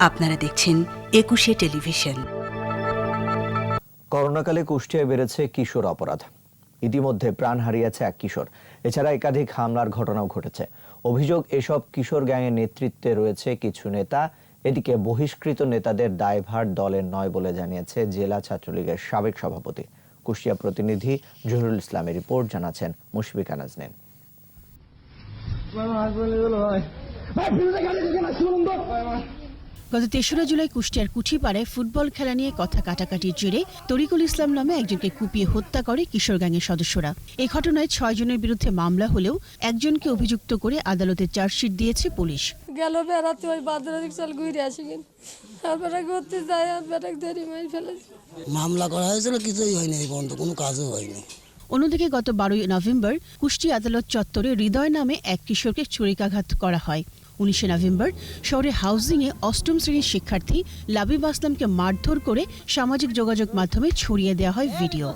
আপনারা দেখছেন একুশে টেলিভিশন। করোনাকালে কুষ্টিয়ায় বেড়েছে কিশোর অপরাধ। ইতিমধ্যে প্রাণ হারিয়েছে এক কিশোর। এছাড়া একাধিক হামলার ঘটনাও ঘটেছে। অভিযোগ এসব কিশোর গ্যাংয়ের নেতৃত্বে রয়েছে কিছু নেতা। এদিকে বহিষ্কৃত নেতাদের দায়ভার দলের নয় বলে জানিয়েছে জেলা ছাত্রলীগের সাবেক সভাপতি। কুষ্টিয়া প্রতিনিধি জহুরুল ইসলামের রিপোর্ট জানাচ্ছেন মুশফিকা নাজনীন গত তেসরা জুলাই কুষ্টিয়ার কুঠিপাড়ায় ফুটবল খেলা নিয়ে কথা কাটাকাটির জেরে তরিকুল ইসলাম নামে একজনকে কুপিয়ে হত্যা করে কিশোর গ্যাংয়ের সদস্যরা। এই ঘটনায় ছয় জনের বিরুদ্ধে মামলা হলেও একজনকে অভিযুক্ত করে আদালতে চার্জশিট দিয়েছে পুলিশ। গেল বেড়াতে ওই বাদ্রাদিক সাল ঘুরে আসি তারপরে ঘুরতে যাই আর বেটাকে ধরে মারি ফেলেছি। মামলা করা হয়েছিল কিছুই হয়নি এই পর্যন্ত কোনো কাজও হয়নি। অন্যদিকে গত বারোই নভেম্বর কুষ্টি আদালত চত্বরে হৃদয় নামে এক কিশোরকে ছুরিকাঘাত করা হয়। উনিশে নভেম্বর, শহরে হাউজিংয়ে অষ্টম শ্রেণির শিক্ষার্থী লাবিব আসলামকে মারধর করে সামাজিক যোগাযোগ মাধ্যমে ছড়িয়ে দেওয়া হয় ভিডিও।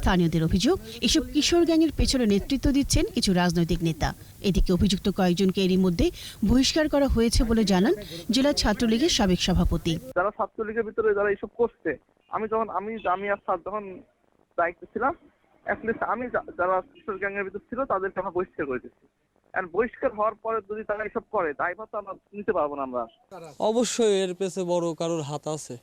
স্থানীয়দের অভিযোগ, এসব কিশোর গ্যাংয়ের পেছনে নেতৃত্ব দিচ্ছেন কিছু রাজনৈতিক নেতা। এদিকে অভিযুক্ত কয়েকজনকে এরই মধ্যে বহিষ্কার করা হয়েছে বলে জানান জেলা ছাত্রলীগের সাবেক সভাপতি। যারা ছাত্রলীগের ভিতরে যারা এইসব করছে, আমি যখন, আমি আমি আর স্যার যখন দায়িত্ব ছিলাম অ্যাটলিস্ট আমি যারা কিশোর গ্যাংয়ের ভিতর ছিল, তাদেরকে আমরা বহিষ্কার করে দিচ্ছি বহিষ্কার হওয়ার পরে যদি তারা এইসব করে দায়ভার আমরা নিতে পারব না আমরা। অবশ্যই এর পেছে বড় কারোর হাত আছে।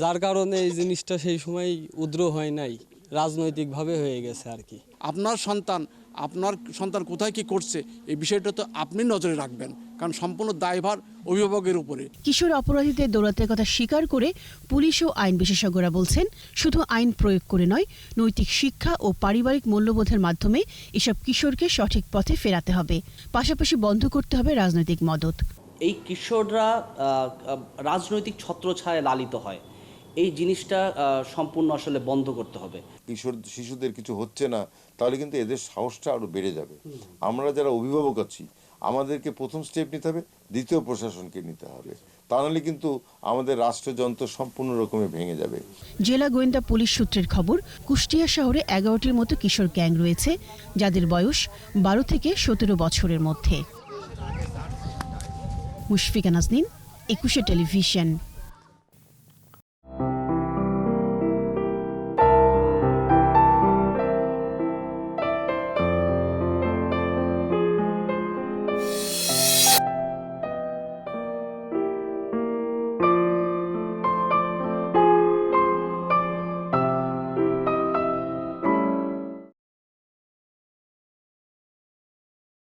যার কারণে এই জিনিসটা সেই সময় উদ্র হয় নাই। রাজনৈতিকভাবে হয়ে গেছে আর কি। আপনার সন্তান আপনার সন্তান কোথায় কি করছে এই বিষয়টা তো আপনি নজরে রাখবেন। কারণ সম্পূর্ণ দায়ভার অভিভাবকের উপরে। কিশোর অপরাধীদের দৌরাত্মের কথা স্বীকার করে পুলিশ ও আইন বিশেষজ্ঞরা বলছেন শুধু আইন প্রয়োগ করে নয় নৈতিক শিক্ষা ও পারিবারিক মূল্যবোধের মাধ্যমে এসব কিশোরকে সঠিক পথে ফেরাতে হবে। পাশাপাশি বন্ধ করতে হবে রাজনৈতিক মদত। এই কিশোররা রাজনৈতিক ছত্রছায়ায় লালিত হয়। এই জিনিসটা আহ, সম্পূর্ণ আসলে বন্ধ করতে হবে। কিশোর শিশুদের কিছু হচ্ছে না তাহলে কিন্তু এদের সাহসটা আরও বেড়ে যাবে। আমরা যারা অভিভাবক আছি আমাদেরকে প্রথম স্টেপ নিতে হবে দ্বিতীয় প্রশাসনকে নিতে হবে। তা নাহলে কিন্তু আমাদের রাষ্ট্রযন্ত্র সম্পূর্ণ রকমে ভেঙে যাবে। জেলা গোয়েন্দা পুলিশ সূত্রের খবর কুষ্টিয়া শহরে এগারোটির মতো কিশোর গ্যাং রয়েছে যাদের বয়স বারো থেকে সতেরো বছরের মধ্যে। মুশফিকা নাজনীন একুশে টেলিভিশন।